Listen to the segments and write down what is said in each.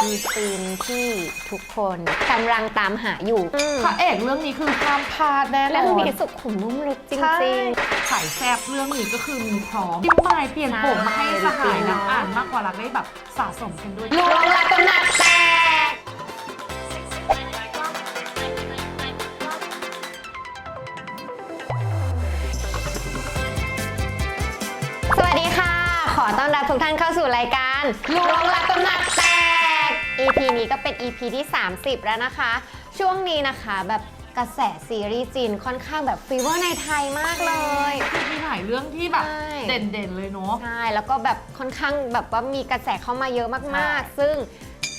มีซีนที่ทุกคนกำลังตามหาอยู่ พระเอกเรื่องนี้คือห้ามพลาดแน่นเรื่องอนนี้สุขุมนุ่มลึกจใช่ริง สายแซบเรื่องนี้ก็คือมีพร้อมยิ้มใหม่เปลี่ยนผมมาให้สหายนักอ่านมากกว่ารักได้แบบสะสมกันด้วยๆรวมรักกำลังแตก สวัสดีค่ะ ขอต้อนรับทุกท่านเข้าสู่รายการรวมรักกำลังแตก EP นี้ก็เป็น EP ที่ 30 แล้วนะคะ ช่วงนี้นะคะแบบกระแสซีรีส์จีนค่อนข้างแบบฟีเวอร์ในไทยมากเลย คือมีหลายเรื่องที่แบบใช่ เด่นๆเลยเนาะ ใช่แล้วก็แบบค่อนข้างแบบว่ามีกระแสเข้ามาเยอะมากใช่ๆซึ่ง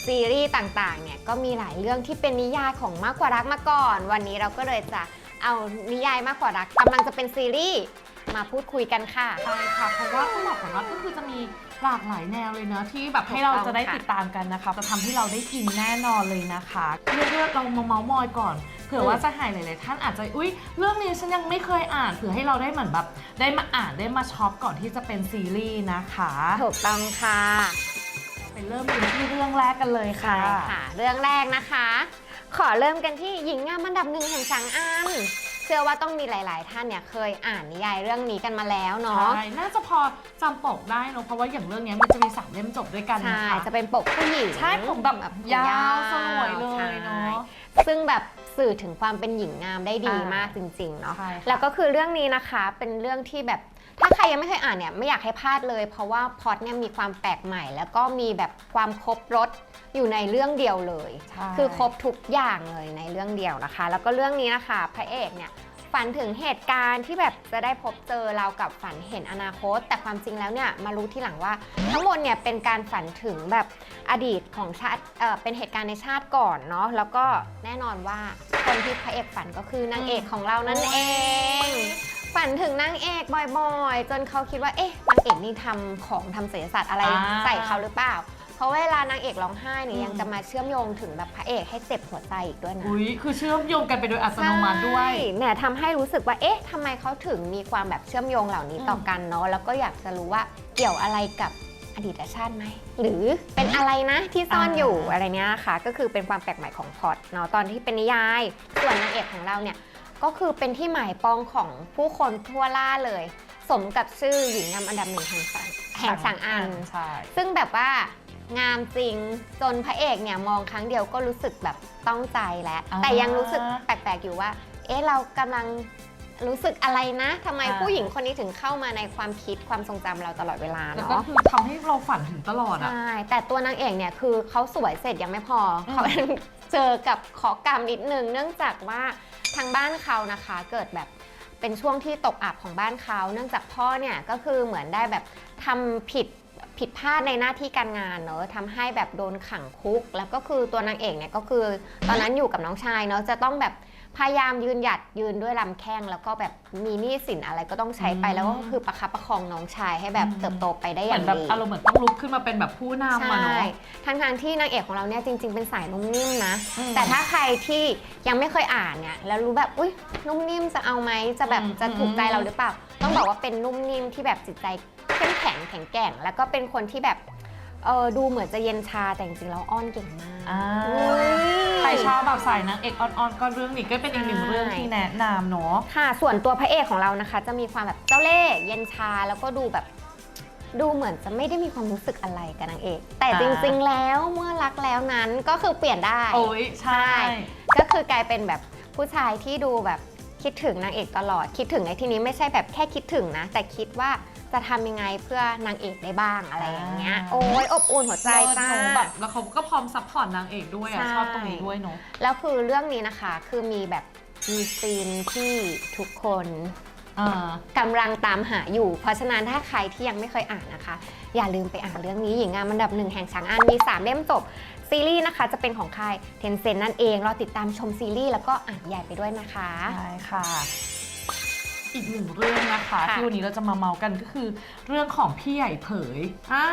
ซีรีส์ต่างๆ เนี่ยก็มีหลายเรื่องที่เป็นนิยายของมากกว่ารักมาก่อน วันนี้เราก็เลยจะเอานิยายมากกว่ารักกำลังจะเป็นซีรีส์มาพูดคุยกันค่ะ ใช่ค่ะเพราะว่าต้องบอกก่อนว่าก็คือจะมี หลากหลายแนวเลยเนอะที่แบบให้เราจะได้ติดตามกันนะคะ จะทำให้เราได้อินแน่นอนเลยนะคะเรื่องเรามาเมาส์มอยก่อนเผื่อว่าจะหายหลายๆท่านอาจจะอุ๊ย เรื่องนี้ฉันยังไม่เคยอ่านเผื่อให้เราได้เหมือนแบบได้มาอ่านได้มาช็อปก่อนที่จะเป็นซีรีส์นะคะถูกต้องค่ะไปเริ่มกันที่เรื่องแรกกันเลยค่ะ ใช่ค่ะ เรื่องแรกนะคะ ขอเริ่มกันที่หญิงงามอันดับหนึ่งแห่งสังอัน เชื่อว่าต้องมีหลาย ๆ ท่านเนี่ยเคยอ่านนิยายเรื่องนี้กันมาแล้วเนาะ ใช่ น่าจะพอจำปกได้เนอะเพราะว่าอย่างเรื่องนี้มันจะมีสามเล่มจบด้วยกันใช่นะคะ จะเป็นปกผู้หญิงใช่ผมแบบยาวสวยเลยใช่เนาะ ซึ่งแบบสื่อถึงความเป็นหญิงงามได้ดีอ่ามมากจริงๆเนาะใช่ค่ะ แล้วก็คือเรื่องนี้นะคะเป็นเรื่องที่แบบถ้าใครยังไม่เคยอ่านเนี่ยไม่อยากให้พลาดเลย เพราะว่าพล็อตเนี่ยมีความแปลกใหม่ แล้วก็มีแบบความครบรถอยู่ในเรื่องเดียวเลย ใช่ คือครบทุกอย่างเลยในเรื่องเดียวนะคะ แล้วก็เรื่องนี้นะคะ พระเอกเนี่ย ฝันถึงเหตุการณ์ที่แบบจะได้พบเจอเรากับฝันเห็นอนาคต แต่ความจริงแล้วเนี่ยมารู้ทีหลังว่า ทั้งหมดเนี่ยเป็นการฝันถึงแบบอดีตของชาติเอ่อเป็นเหตุการณ์ในชาติก่อนเนาะแล้วก็แน่นอนว่าคนที่พระเอกฝันก็คือนางเอกของเรานั่นเอง ฝันถึงนางเอกบ่อยๆ จนเขาคิดว่าเอ๊ะนางเอกนี่ทำของทำศิลศาสตร์อะไรอ่า ใส่เขาหรือเปล่า ราะเวลานางเอกร้องไห้เนี่ยอืมยังจะมาเชื่อมโยงถึงแบบพระเอกให้เจ็บหัวใจอีกด้วยนะอุ๊ยคือเชื่อมโยงกันไปโดยอัตโนมัติด้วยใช่เนี่ยทำให้รู้สึกว่าเอ๊ะทำไมเขาถึงมีความแบบเชื่อมโยงเหล่านี้อืมต่อกันเนาะแล้วก็อยากจะรู้ว่าเกี่ยวอะไรกับอดีตชาติไหม หรือเป็นอะไรนะที่ซ่อนอยู่อะไรเนี้ยค่ะ ก็คือเป็นความแปลกใหม่ของพล็อตเนาะตอนที่เป็นนิยาย ส่วนนางเอกของเราเนี่ยก็คือเป็นที่หมายปองของผู้คนทั่วล่าเลย สมกับชื่อหญิงงามอันดับหนึ่งแห่งสังแห่งสังอันใช่ซึ่งแบบว่า งามจริง จนพระเอกเนี่ยมองครั้งเดียวก็รู้สึกแบบต้องใจแล้ว อ่าแต่ยังรู้สึกแปลกๆอยู่ว่า เอ๊ะเรากำลังรู้สึกอะไรนะทำไมอ่า ผู้หญิงคนนี้ถึงเข้ามาในความคิดความทรงจำเราตลอดเวลาแล้วก็เนาะคือทำให้เราฝันถึงตลอดอะ ใช่แต่ตัวนางเอกเนี่ยคือเขาสวยเสร็จยังไม่พออม เขาเจอกับขอกรรมนิดนึง เนื่องจากว่าทางบ้านเขานะคะเกิดแบบเป็นช่วงที่ตกอับของบ้านเขา เนื่องจากพ่อเนี่ยก็คือเหมือนได้แบบทำผิด ผิดพลาดในหน้าที่การงานเนอะทำให้แบบโดนขังคุก แล้วก็คือตัวนางเอกเนี่ยก็คือ ตอนนั้นอยู่กับน้องชายเนอะจะต้องแบบพยายามยืนหยัดยืนด้วยลำแข้ง แล้วก็แบบมีหนี้สินอะไรก็ต้องใช้ไปอืมแล้วก็คือประคับประคองน้องชายให้แบบอืมเติบโตไปได้เหอมือย่างนแบบดี อารมณ์เหมือนต้องลุกขึ้นมาเป็นแบบผู้นำใช่อะเนาะทั้งทางๆที่นางเอกของเราเนี่ยจริง ๆ เป็นสายนุ่มนิ่มนะ อืมแต่ถ้าใครที่ยังไม่เคยอ่านเนี่ยแล้วรู้แบบ อุ้ยนุ่มนิ่มจะเอาไหมจะแบบอืมจะถูกใจอืมเราหรือเปล่า ต้องบอกว่าเป็นนุ่มนิ่มที่แบบจิตใจ เข้มแข็งแข็งแกร่ง แล้วก็เป็นคนที่แบบเออดูเหมือนจะเย็นชาแต่จริงๆแล้วอ้อนเก่งมากอ่าอุ๊ย ใครชอบแบบสายนางเอกอ่อนๆก็เรื่องนี้ก็เป็นอีกหนึ่งใช่เรื่องที่แนะนำเนาะ ค่ะ ส่วนตัวพระเอกของเรานะคะ จะมีความแบบเจ้าเล่ห์เย็นชาแล้วก็ดูแบบดูเหมือนจะไม่ได้มีความรู้สึกอะไรกับนางเอก แต่อ่า จริงๆแล้วเมื่อรักแล้วนั้นก็คือเปลี่ยนได้ โอ้ยใช่ก็คือกลายเป็นแบบผู้ชายที่ดูแบบคิดถึงนางเอกตลอด คิดถึงในที่นี้ไม่ใช่แบบแค่คิดถึงนะ แต่คิดว่า จะทำยังไงเพื่อนางเอกได้บ้างอะไรอย่างเงี้ยอ่าโอ้ยอบอุ่นหัวใจจ้า เลิศเนอะแบบแล้วเขาก็พร้อมซัพพอร์ตนางเอกด้วยอะใช่ ชอบตรงนี้ด้วยเนาะ แล้วคือเรื่องนี้นะคะคือมีแบบมีซีนที่ทุกคนอ่า กำลังตามหาอยู่ เพราะฉะนั้นถ้าใครที่ยังไม่เคยอ่านนะคะ อย่าลืมไปอ่านเรื่องนี้หญิงงามอันดับหนึ่งแห่งช้างอันมี 3 เล่มจบซีรีส์นะคะจะเป็นของค่ายเทนเซนนั่นเองรอติดตามชมซีรีส์แล้วก็อ่านใหญ่ไปด้วยนะคะ ใช่ค่ะ อีกหนึ่งเรื่องนะคะค่ะ ที่วันนี้เราจะมาเมากันก็คือ เรื่องของพี่ใหญ่เผยอ่า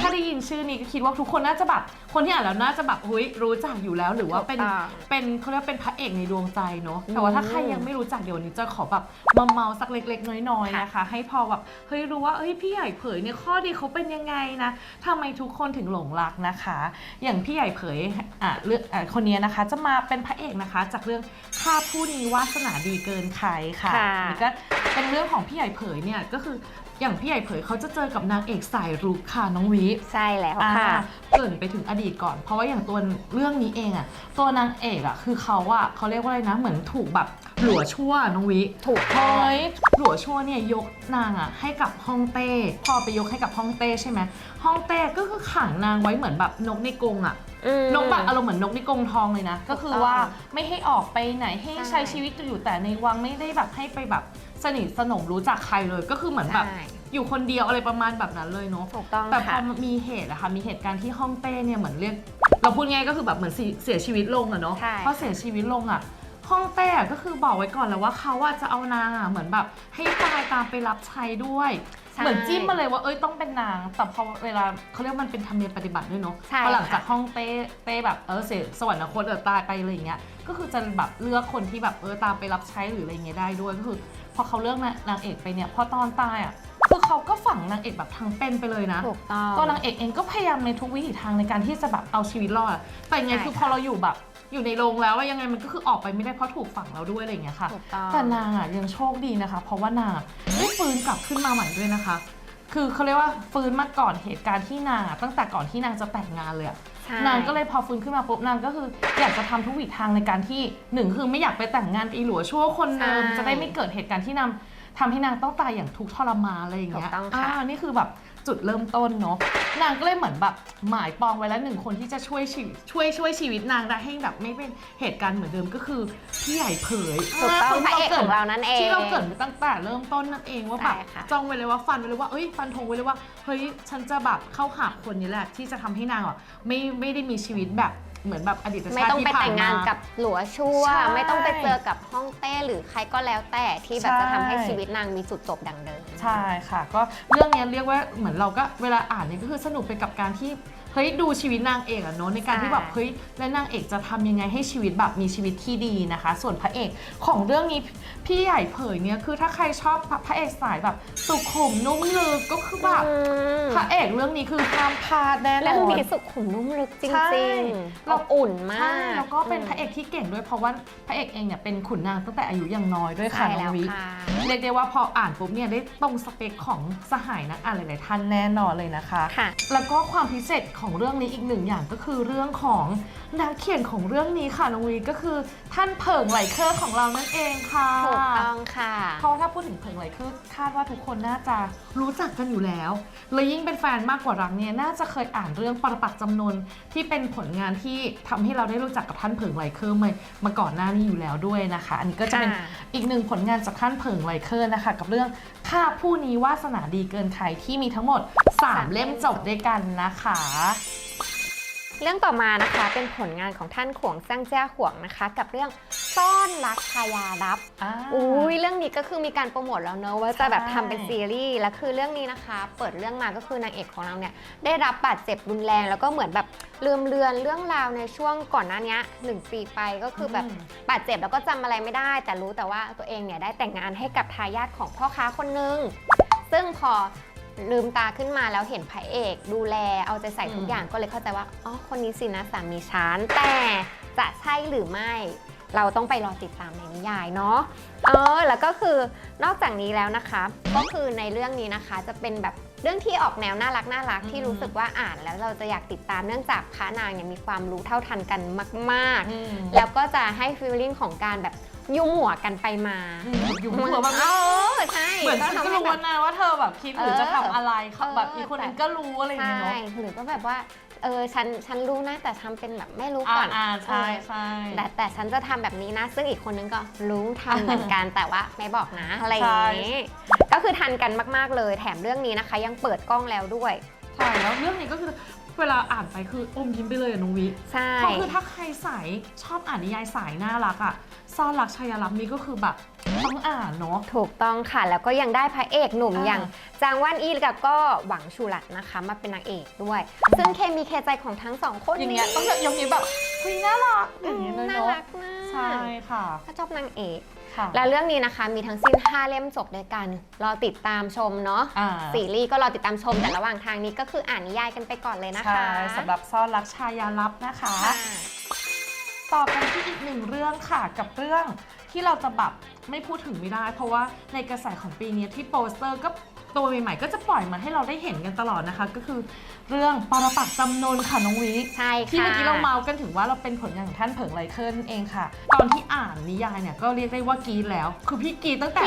ถ้าได้ยินชื่อนี้ก็คิดว่าทุกคนน่าจะแบบคนที่อ่านแล้วน่าจะแบบเฮ้ยรู้จักอยู่แล้วหรือว่าเป็นถูกต้องเป็นเขาเรียกว่าเป็นพระเอกในดวงใจเนาะแต่ว่าถ้าใครยังไม่รู้จักเดี๋ยววันนี้จะขอแบบมาเมาสักเล็ก ๆ น้อยๆนะคะ ให้พอแบบเฮ้ยรู้ว่าเฮ้ยพี่ใหญ่เผยเนี่ยข้อดีเขาเป็นยังไงนะทำไมทุกคนถึงหลงรักนะคะ อย่างพี่ใหญ่เผยอะเรื่องอะคนนี้นะคะ จะมาเป็นพระเอกนะคะ จากเรื่องข้าผู้นี้วาสนาดีเกินใครค่ะค่ะอันนี่ก็เป็นเรื่องของพี่ใหญ่เผยเนี่ยก็คือ อย่างพี่ใหญ่เผยเขาจะเจอกับนางเอกสายรุกค่ะน้องวิใช่แล้วอ่าค่ะ เกรินไปถึงอดีตก่อน เพราะว่าอย่างตัวเรื่องนี้เองอะตัวนางเอกอะคือเขาอะเขาเรียกว่าอะไรนะ เหมือนถูกแบบหลัวชั่วน้องวิ ถูกเฮ้ยหลัวชั่วเนี่ยยกนางอะให้กับฮ่องเต้ พอไปยกให้กับฮ่องเต้ใช่ไหมฮ่องเต้ก็คือขังนางไว้เหมือนแบบนกในกรงอะอืม นกแบบอารมณ์เหมือนนกในกรงทองเลยนะ ก็คือว่าไม่ให้ออกไปไหนให้ใช่ ใช้ชีวิตอยู่แต่ในวังไม่ได้แบบให้ไปแบบ สนิทสนมรู้จักใครเลย ก็คือเหมือนแบบ ใช่ อยู่คนเดียวอะไรประมาณแบบนั้นเลยเนาะ ถูกต้องแต่พอค่ะ มีเหตุอะค่ะ มีเหตุการณ์ที่ฮ่องเต้เนี่ยเหมือนเรียก เราพูดง่ายก็คือแบบเหมือนเสียเสียชีวิตลงอะเนาะใช่พอเสียชีวิตลงอะฮ่องเต้อะก็คือบอกไว้ก่อนแล้วว่าเขาอะจะเอานางอะเหมือนแบบให้ตายตามไปรับใช้ด้วย ใช่ เหมือนจิ้มมาเลยว่าเอ้ยต้องเป็นนาง แต่พอเวลาเขาเรียกว่ามันเป็นธรรมเนียมปฏิบัติด้วยเนาะใช่พอหลังจากค่ะฮ่องเต้เต้แบบเออเสียสวรรคตเออตายไปอะไรอย่างเงี้ย ก็คือจะแบบเลือกคนที่แบบเออตามไปรับใช้หรืออะไรเงี้ยได้ด้วยก็คือพอเขาเลือกนางนางเอกไปเนี่ยพอตอนตายอะคือเขาก็ฝังนางเอกแบบทั้งเป็นไปเลยนะ ถูกต้อง ตัวนางเอกเองก็พยายามในทุกวิถีทางในการที่จะแบบเอาชีวิตรอดอะแต่ยังไงใช่คือค่ะพอเราอยู่แบบ อยู่ในโรงแล้วว่ายังไงมันก็คือออกไปไม่ได้เพราะถูกฝังเราด้วยอะไรอย่างเงี้ยค่ะ ถูกต้องแต่นางอะยังโชคดีนะคะ เพราะว่านางอะได้ฟื้นกลับขึ้นมาใหม่ด้วยนะคะ คือเขาเรียกว่าฟื้นมาก่อนเหตุการณ์ที่นางอะตั้งแต่ก่อนที่นางจะแต่งงานเลยอะใช่ นางก็เลยพอฟื้นขึ้นมาปุ๊บนางก็คืออยากจะทำทุกวิถีทางในการที่หนึ่งคือไม่อยากไปแต่งงานกับอีหลัวชั่วคนเดิมใช่จะได้ไม่เกิดเหตุการณ์ที่นำทำให้นางต้องตายอย่างทุกข์ทรมานอะไรอย่างเงี้ยถูกต้องค่ะอ่านี่คือแบบ จุดเริ่มต้นเนาะนางก็เลยเหมือนแบบหมายปองไว้แล้วหนึ่งคนที่จะช่วยชีวิตช่วยช่วยชีวิตนางได้ให้แบบไม่เป็นเหตุการณ์เหมือนเดิมก็คือพี่ใหญ่เผยถูกต้องคนพระที่เอกของเรานั่นเองที่เราเกริดไปตั้งแต่เริ่มต้นนั่นเองว่าแบบใช่ค่ะ จ้องไว้เลยว่าฟันไว้เลยว่าเอ้ยฟันธงไว้เลยว่าเฮ้ยฉันจะแบบเข้าหาคนนี้แหละที่จะทำให้นางอะไม่ไม่ได้มีชีวิตแบบ เหมือนแบบอดีตชาติไม่ต้องไปที่ผ่แต่งงานมกับหลัวชั่ว ใช่ไม่ต้องไปเจอกับห้องเต้หรือใครก็แล้วแต่ที่แบบใช่ จะทำให้ชีวิตนางมีจุดจบดังเดิม ใช่ค่ะ ก็เรื่องเนี้ยเรียกว่าเหมือนเราก็เวลาอ่านเนี่ยก็คือสนุกไปกับการที่ เฮ้ยดูชีวิตนางเอกอะเนาะในการที่แบบใช่เฮ้ยและนางเอกจะทำยังไงให้ชีวิตแบบมีชีวิตที่ดีนะคะ ส่วนพระเอกของเรื่องนี้พี่ใหญ่เผยเนี่ยคือถ้าใครชอบพระเอกสายแบบสุขุมนุ่มลึกก็คือแบบอืมพระเอกเรื่องนี้คือห้ามพลาดแน่นเรื่องอนนี้สุขุมนุ่มลึกจใช่ริงๆเราอบอุ่นมาใช่กแล้วก็เป็นพระเอกที่เก่งด้วยเพราะว่าพระเอกเองเนี่ยเป็นขุนนางตั้งแต่อายุยังน้อยด้วยค่ะใช่น้แล้อวงวิค่ะเรียกได้ว่าพออ่านปุ๊บเนี่ยได้ตรงสเปคของสหายนักอ่านหลายๆท่านแน่นอนเลยนะคะค่ะแล้วก็ความพิเศษของเรื่องนี้อีกหนึ่งอย่างก็คือเรื่องของนักเขียนของเรื่องนี้ค่ะน้องวีก็คือท่านเผิงไหลเคอร์ของเรานั่นเองค่ะถูกต้องค่ะเพราะว่าถ้าพูดถึงเผิงไหลเคอร์คาดว่าทุกคนน่าจะรู้จักกันอยู่แล้วเลยยิ่งเป็นแฟนมากกว่ารักเนี่ยน่าจะเคยอ่านเรื่องปรปักษ์จำนนที่เป็นผลงานที่ทำให้เราได้รู้จักกับท่านเผิงไหลเคอร์มามาก่อนหน้านี้อยู่แล้วด้วยนะคะ อันนี้ก็จะเป็นค่ะอีกหนึ่งผลงานจากท่านเผิงไหลเคอร์นะคะ กับเรื่องข้าผู้นี้วาสนาดีเกินใครที่มีทั้งหมด 3 เล่มจบด้วยกันนะคะ เรื่องต่อมานะคะเป็นผลงานของท่านขวงซังเจ้าขวงนะคะ กับเรื่องซ่อนรักชายารับอุ้ยเรื่องนี้ก็คือมีการโปรโมทแล้วเนอะว่าจะแบบใช่ทำเป็นซีรีส์แล้วคือเรื่องนี้นะคะ เปิดเรื่องมาก็คือนางเอกของเราเนี่ยได้รับบาดเจ็บรุนแรง แล้วก็เหมือนแบบลืมเลือนเรื่องราวในช่วงก่อนหน้านี้หนึ่งปีไปก็คือแบบอืมบาดเจ็บแล้วก็จำอะไรไม่ได้ แต่รู้แต่ว่าตัวเองเนี่ยได้แต่งงานให้กับทายาทของพ่อค้าคนนึงซึ่งพอ ลืมตาขึ้นมาแล้วเห็นพระเอก ดูแลเอาใจใส่ทุกอย่างก็เลยเข้าใจว่าอ๋อคนนี้สินะสามีฉันแต่จะใช่หรือไม่ เราต้องไปรอติดตามในนิยายเนาะเออแล้วก็คือนอกจากนี้แล้วนะคะ ก็คือในเรื่องนี้นะคะจะเป็นแบบเรื่องที่ออกแนวน่ารักน่ารักอืมที่รู้สึกว่าอ่านแล้วเราจะอยากติดตามเนื่องจากพระนางเนี่ยมีความรู้เท่าทันกันมากอืมๆแล้วก็จะให้ฟีลลิ่งของการแบบ ยุ่งหัวกันไปมาอืมอยู่หัวแบบเออใช่เหมือนฉันก็รู้แบบว่านะว่าเธอแบบคิดหรือจะทำอะไรเขาเออแบบอีกคนนึงก็รู้อะไรอย่างใช่เงี้ยเนาะหรือก็แบบว่าเออฉันฉันรู้นะแต่ทำเป็นแบบไม่รู้อ่าก่อนอ่าใช่เออใช่แต่แต่ฉันจะทำแบบนี้นะ ซึ่งอีกคนนึงก็รู้ทำเหมือนกันแต่ว่าไม่บอกนะอะไรอย่างนี้ ก็คือทันกันมากๆเลย แถมเรื่องนี้นะคะ ยังเปิดกล้องแล้วด้วยใช่แล้วเรื่องนี้ก็คือเวลาอ่านไปคืออมยิ้มไปเลยอะน้องวิใช่เพราะคือถ้าใครสายชอบอ่านนิยายสายน่ารักอะ ซ่อนรักชายลับนี่ก็คือแบบต้องอ่านเนาะ ถูกต้องค่ะ แล้วก็ยังได้พระเอกหนุ่มอ่าอย่างจางว่านอีกับก็หวังชูหลัดนะคะ มาเป็นนางเอกด้วย ซึ่งเคมีเคใจของทั้งสองคนอย่างเงี้ยต้องแบบยกนิ้วแบบเฮ้ยน่ารักออืย่างมนี้เลยน่าเนาะรักมากใช่ค่ะก็ชอบนางเอก ค่ะและเรื่องนี้นะคะมีทั้งสิ้น 5 เล่มจบด้วยกัน รอติดตามชมเนาะอ่าซีรีส์ก็รอติดตามชมแต่ระหว่างทางนี้ก็คืออ่านนิยายกันไปก่อนเลยนะคะใช่สำหรับซ่อนรักชายาลับนะคะ ค่ะ ต่อกันที่อีกหนึ่งเรื่องค่ะกับเรื่องที่เราจะแบบไม่พูดถึงไม่ได้ เพราะว่าในกระแสของปีนี้ที่โปสเตอร์ก็ตัวใหม่ๆก็จะปล่อยมาให้เราได้เห็นกันตลอดนะคะ ก็คือเรื่องปรปักษ์จำนนค่ะน้องวิใช่ที่ค่ะเมื่อกี้เราเมาส์กันถึงว่าเราเป็นผลงานของท่านเผิงไรเคิลเองค่ะ ตอนที่อ่านนิยายเนี่ยก็เรียกได้ว่ากรีดแล้ว คือพี่กรีดตั้งแต่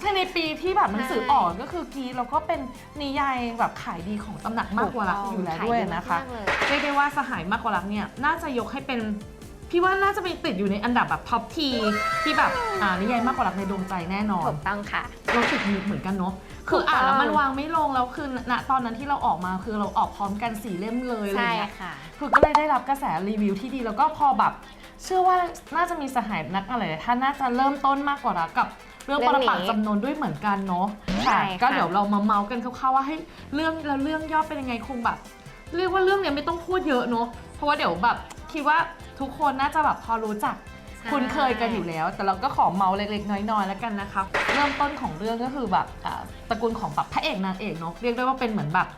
ใช่ในปีที่แบบหนังสือออกก็คือกรีดแล้วก็เป็นนิยายแบบขายดีของตำหนักมากกว่ารักอยู่แล้วด้วยนะคะขายดีมากๆเลยเรียกได้ว่าสหายมากกว่ารักเนี่ยน่าจะยกให้เป็น พี่ว่าน่าจะไปติดอยู่ในอันดับแบบท็อปทีที่แบบอ่านิยายมากกว่ารักในดวงใจแน่นอนถูกต้องค่ะ เราติดมิวเหมือนกันเนาะคือถูกต้องอ่านแล้วมันวางไม่ลงแล้วคือณตอนนั้นที่เราออกมาคือเราออกพร้อมกันสี่เล่มเลยอะไรใช่เงี้ยค่ะคือก็เลยได้รับกระแสรีวิวที่ดีแล้วก็พอแบบเชื่อว่าน่าจะมีสหายนักอะไรท่านน่าจะเริ่มต้นมากกว่ารักกับเรื่องเรื่ปองรนี้ปักษ์จำนวนด้วยเหมือนกันเนาะใช่ค่ะค่ะก็เดี๋ยวเรามาเมาส์กันคร่าวๆว่าให้เรื่องแล้วเรื่องย่อเป็นยังไงคงแบบ เรียกว่าเรื่องเนี้ยไม่ต้องพูดเยอะเนาะเพราะว่าเดี๋ยวแบบคิดว่า ทุกคนน่าจะแบบพอรู้จักคุ้นเคยกันอยู่แล้ว แต่เราก็ขอเมาเล็กๆ น้อยๆแล้วกันนะคะ เริ่มต้นของเรื่องก็คือแบบอ่าตระกูลของแบบพระเอกนางเอกเนาะเรียกได้ว่าเป็นเหมือนแบบ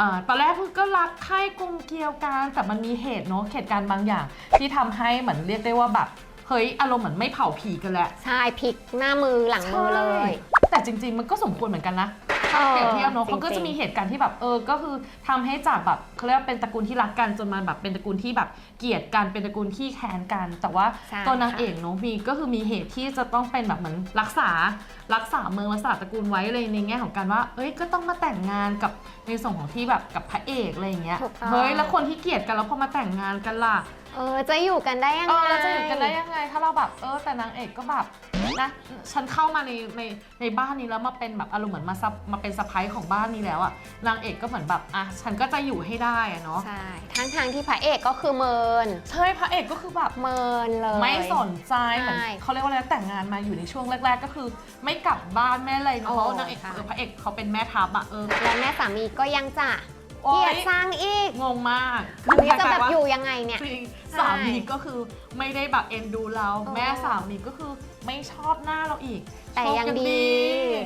อ่าตอนแรกก็รักใคร่กลมเกลียวกันแต่มันมีเหตุเนาะเหตุการณ์บางอย่าง ที่ทำให้เหมือนเรียกได้ว่าแบบเฮ้ยอารมณ์เหมือนไม่เผาผีกันแล้ว ใช่พลิกหน้ามือหลังมือเลย แต่จริงๆ มันก็สมควรเหมือนกันนะถ้า เปรียบเทียบเนาะจริงๆเขาก็จะมีเหตุการณ์ที่แบบเออ ก็คือทำให้จากแบบเขาเรียกว่าเป็นตระกูลที่รักกันจนมาแบบเป็นตระกูลที่แบบเกลียดกันเป็นตระกูลที่แค้นกัน แต่ว่าใช่ตัวนางค่ะเอกเนาะมีก็คือมีเหตุที่จะต้องเป็นแบบเหมือนรักษารักษาเมืองรักษาตระกูลไว้เลยในแง่ของการว่า เอ้ยก็ต้องมาแต่งงานกับในส่วนของที่แบบกับพระเอกอะไรอย่างเงี้ยถูกต้องเฮ้ยแล้วคนที่เกลียดกันแล้วพอมาแต่งงานกันล่ะ เออจะอยู่กันได้ยังเอไงอเราจะอยู่กันได้ยังไง ถ้าเราแบบเออแต่นางเอกก็แบบนะฉันเข้ามาในในในบ้านนี้แล้วมาเป็นแบบอารมณ์เหมือนมาซับมาเป็นสะพ้ายของบ้านนี้แล้วอะนางเอกก็เหมือนแบบอะฉันก็จะอยู่ให้ได้อะเนาะใช่ทั้งทางๆที่พระเอกก็คือเมิน ใช่พระเอกก็คือแบบ เมินเลย ไม่สนใจเหมือนใช่เขาเรียกว่าอะไรแต่งงานมาอยู่ในช่วงแรก ๆ ก็คือ ไม่กลับบ้านแม่อะไรเนาะโอ้เพราะนางเอกใช่เออพระเอกเขาเป็นแม่ทัพอะเออและแม่สามีก็ยังจะ โอ๊เกลียยดสร้างอีกงงมาก อันนี้จะแบบคล้าๆว่าอยู่ยังไงเนี่ย จริงใช่สามีก็คือไม่ได้แบบเอ็นดูเรา เออแม่สามีก็คือไม่ชอบหน้าเราอีกแต่โชคยังดี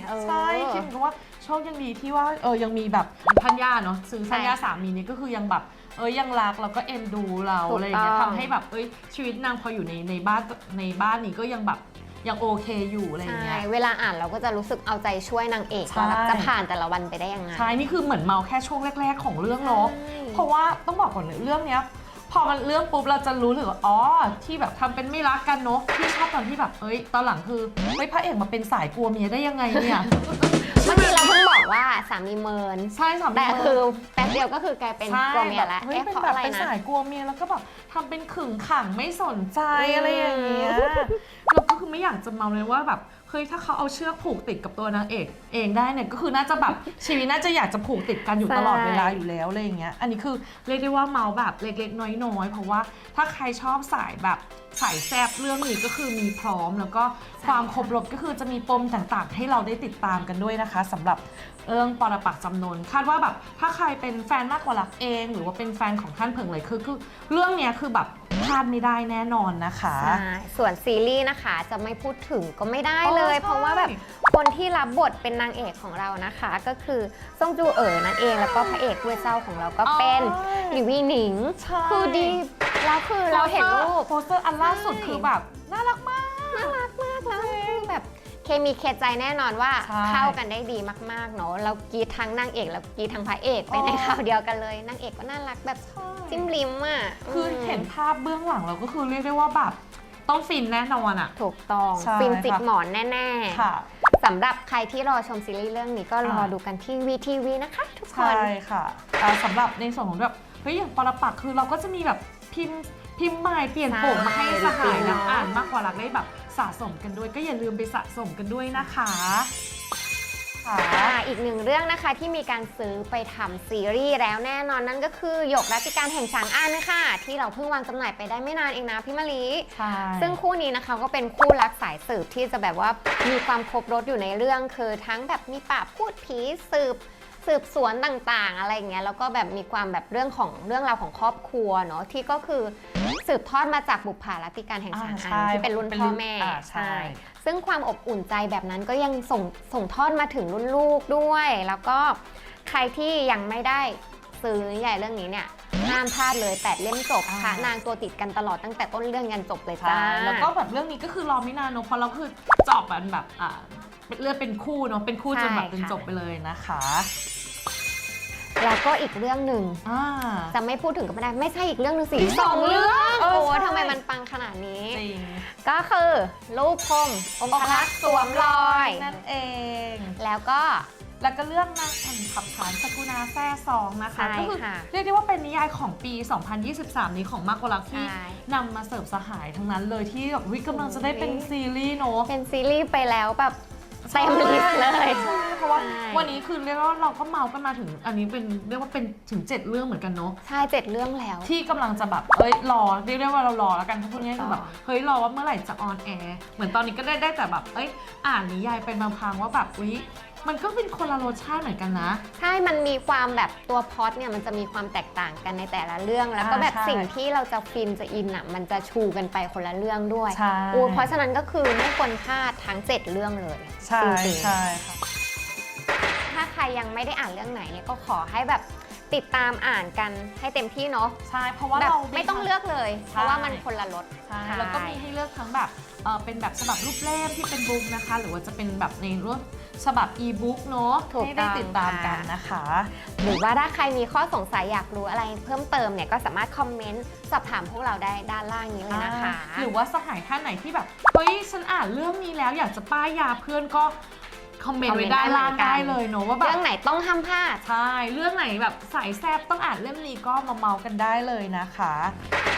เออใช่คิดเหมือนกันว่าโชคยังดีที่ว่าเออยังมีแบบพันย่าเนาะซึ่งพันย่าใช่ค่ะสามีนี่ก็คือยังแบบเออยังรักแล้วก็เอ็นดูเราถูกอะไรอย่างเงี้ยต้อง ทำให้แบบเอ้ยชีวิตนางพออยู่ในในบ้านในบ้านนี้ก็ยังแบบ ยังโอเคอยู่อะไรอย่างใช่เงี้ยเวลาอ่านเราก็จะรู้สึกเอาใจช่วยนางเอกใช่ ว่าแบบจะผ่านแต่ละวันไปได้ยังไง ใช่นี่คือเหมือนเมาแค่ช่วงแรก ๆ ของเรื่องเนาะ ใช่ เพราะว่าต้องบอกก่อนเลยเรื่องเนี้ย พอมันเรื่องปุ๊บเราจะรู้เลยว่าอ๋อ ที่แบบทำเป็นไม่รักกันเนาะที่ชอบตอนที่แบบเอ้ย ตอนหลังคือเฮ้ยพระเอกมาเป็นสายกลัวเมียได้ยังไงเนี่ย เมื่อกี้เราเพิ่งบอกว่าสามีเมิน ใช่สามีแต่คือแป๊บเดียวก็คือกลายเป็นใช่กลัวเมียแล้วบบเฮ้ยเอ๊ะเป็นเพราะแบบอะไรเป็นนะ สายกลัวเมียแล้วก็แบบทำเป็นขึงขังไม่สนใจอืม อะไรอย่างเงี้ยเราก็ คือไม่อยากจะเมาเลยว่าแบบเฮ้ยถ้าเขาเอาเชือกผูกติดกับตัวนางเอก เองได้เนี่ยก็คือน่าจะแบบชีวิตน่าจะอยากจะผูกติดกันอยู่ตลอดเวลาอยู่แล้วอะไรอย่างเงี้ย อันนี้คือเรียกได้ว่าเมาแบบเล็กๆ น้อยๆ เพราะว่าถ้าใครชอบสายแบบ สายแซบเรื่องนี้ก็คือมีพร้อมแล้วก็ความครบรถก็คือจะมีปมต่างๆ ให้เราได้ติดตามกันด้วยนะคะสำหรับเรื่องปรปักษ์จำนนคาดว่าแบบถ้าใครเป็นแฟนมากกว่ารักเอง หรือว่าเป็นแฟนของท่านเพิงเลยคือคือเรื่องเนี้ยคือแบบพลาดไม่ได้แน่นอนนะคะ ใช่ส่วนซีรีส์นะคะจะไม่พูดถึงก็ไม่ได้อ๋อเลยใช่ เพราะว่าแบบคนที่รับบทเป็นนางเอกของเรานะคะ ก็คือซ่งจูเอ๋อนั่นเองแล้วก็พระเอกด้วยเจ้าของเราก็เป็นหลิววีหนิง ใช่ คือดี แล้วคือเราเห็นรูป โปสเตอร์อันล่าสุดใช่คือแบบ น่ารักมาก น่ารักมากแล้วคือแบบเคมีเคใจแน่นอนว่าใช่เข้ากันได้ดีมากๆเนาะเรากรีดทั้งนางเอกแล้วกรีดทั้งพระเอกไปในอ๋อคราวเดียวกันเลยนางเอกก็น่ารักแบบจิ้มลิ้มอะคือเห็นมภาพเบื้องหลังเราก็คือเรียกได้ว่าแบบต้องฟินแน่นอนอะ ถูกต้องใช่ฟินจิกค่ะ หมอนแน่ๆค่ะสำหรับใครที่รอชมซีรีส์เรื่องนี้ก็รอค่ะ ดูกันที่วีทีวีนะคะ ทุกคใช่น ค่ะอ่าสำหรับในส่วนของแบบเฮ้ยอย่างปรปักษ์คือเราก็จะมีแบบ พิมพ์พิมพ์ใหม่เปลี่ยนโปกมาให้สหายนักอ่านมากกว่ารักได้แบบสะสมกันด้วย ก็อย่าลืมไปสะสมกันด้วยนะคะนะคะอ่าอีกหนึ่งเรื่องนะคะที่มีการซื้อไปทำซีรีส์แล้วแน่นอนนั่นก็คือหยกรัติการแห่งฉางอันค่ะที่เราเพิ่งวางจำหน่ายไปได้ไม่นานเองนะพี่มะลิใช่ซึ่งคู่นี้นะคะก็เป็นคู่รักสายสืบที่จะแบบว่ามีความครบรถอยู่ในเรื่องคือทั้งแบบมีปราบพูดผีสืบ สืบสวนต่างๆ อะไรอย่างเงี้ยแล้วก็แบบมีความแบบเรื่องของเรื่องราวของครอบครัวเนาะที่ก็คือสืบทอดมาจากบุปผารัติการแห่งอ่าฉางอัใช่นที่เป็นรุ่นพ่อแม่อ่าใช่ซึ่งความอบอุ่นใจแบบนั้นก็ยังส่งส่งทอดมาถึงรุ่นลูกด้วย แล้วก็ใครที่ยังไม่ได้ซื้อนิยายเรื่องนี้เนี่ยห้ามพลาดเลยแปดเล่มจบอ่าพระนางตัวติดกันตลอดตั้งแต่ต้นเรื่องยันจบเลยใช่จ้าแล้วก็แบบเรื่องนี้ก็คือรอไม่นานเนอะเพราะเราคือจอบกันแบบอ่า เป็นเรื่องเป็นคู่เนาะเป็นคู่จนแบบจนจบไปเลยนะคะแล้วก็อีกเรื่องหนึ่งอ่าจะไม่พูดถึงก็ไม่ได้ไม่ใช่อีกเรื่องหนึงสิอีกสองเรื่องโอ้เออโหใช่ทำไมมันปังขนาดนี้จริงก็คือลูกคมองคลักษ์สวมรอยนั่นเอง แล้วก็แล้วก็เรื่องนางแอ่นขับขานสกุณาแซ่ซองนะคะใช่ก็คือค่ะเรียกได้ว่าเป็นนิยายของปี 2023 นี้ของมากกว่าลักที่ใช่นำมาเสิร์ฟสหายทั้งนั้นเลยที่แบบวิกำลังจะได้เป็นซีรีส์เนอะเป็นซีรีส์ไปแล้วแบบ เต็มลิสต์เลย ใช่เพราะว่าใช่ วันนี้คือเรียกว่าเราก็เมาส์กันมาถึง อันนี้เป็นเรียกว่าเป็นถึง 7 เรื่องเหมือนกันเนาะใช่เจ็ดเรื่องแล้ว ที่กำลังจะแบบเอ้ยรอเรียกได้ว่าเรารอแล้วกันถ้าพูดง่ายๆคือแบบรอเฮ้ยรอว่าเมื่อไหร่จะออนแอร์เหมือนตอนนี้ก็ได้ได้แต่แบบเอ้ยอ่านนิยายเป็นบางพังว่าแบบอุ๊ย มันก็เป็นคนละรสชาติเหมือนกันนะ ใช่มันมีความแบบตัวพล็อตเนี่ยมันจะมีความแตกต่างกันในแต่ละเรื่อง แล้วก็อ่าแบบใช่สิ่งที่เราจะฟินจะอินอะมันจะชูกันไปคนละเรื่องด้วยใช่ อูเพราะฉะนั้นก็คือไม่ควรพลาดทั้ง 7 เรื่องเลยใช่จริงใช่ค่ะๆถ้าใครยังไม่ได้อ่านเรื่องไหนเนี่ยก็ขอให้แบบ ติดตามอ่านกันให้เต็มที่เนาะใช่เพราะว่าแบบเราไม่ต้องเลือกเลย เพราะว่ามันคนละรส ใช่แล้วก็มีให้เลือกทั้งแบบเออเป็นแบบฉบับรูปเล่มที่เป็นบุ๊กนะคะ หรือว่าจะเป็นแบบในรูปฉบับอีบุ๊กเนาะถูกให้ได้ต้องติดตามกันค่ะนะคะ หรือว่าถ้าใครมีข้อสงสัยอยากรู้อะไรเพิ่มเติมเนี่ยก็สามารถคอมเมนต์สอบถามพวกเราได้ด้านล่างนี้เลยนะคะ หรือว่าสหายท่านไหนที่แบบ เฮ้ย ฉันอ่านเรื่องนี้แล้วอยากจะป้ายยาเพื่อนก็ คอมเมนต์ไว้ด้านล่างได้เลยเนอะว่าแบบเรื่องไหนต้องห้ามพลาดใช่เรื่องไหนแบบสายแซบต้องอ่านเล่มนี้ก็มาเมากันได้เลยนะคะ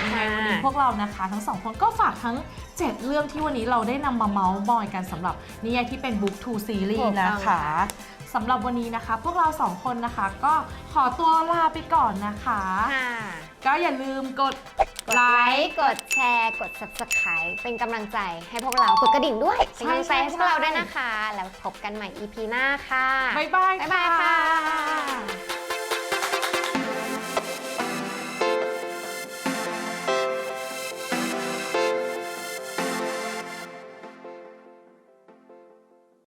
ยังไงวันนี้พวกเรานะคะ ทั้งสองคนก็ฝากทั้ง 7 เรื่องที่วันนี้เราได้นำมาเมาส์บอยกันสำหรับนิยายที่เป็น Book 2 Series ถูกต้องนะคะค่ะสำหรับวันนี้นะคะ พวกเราสองคนนะคะ ก็ขอตัวลาไปก่อนนะคะค่ะก็อย่าลืมกดกดไลค์กดแชร์ กด subscribe เป็นกำลังใจให้พวกเรา กดกระดิ่งด้วย เป็นกำลังใจให้พวกเราด้วยนะคะ แล้วพบกันใหม่ EP หน้าค่ะ บ๊ายบายบ๊ายบายค่ะ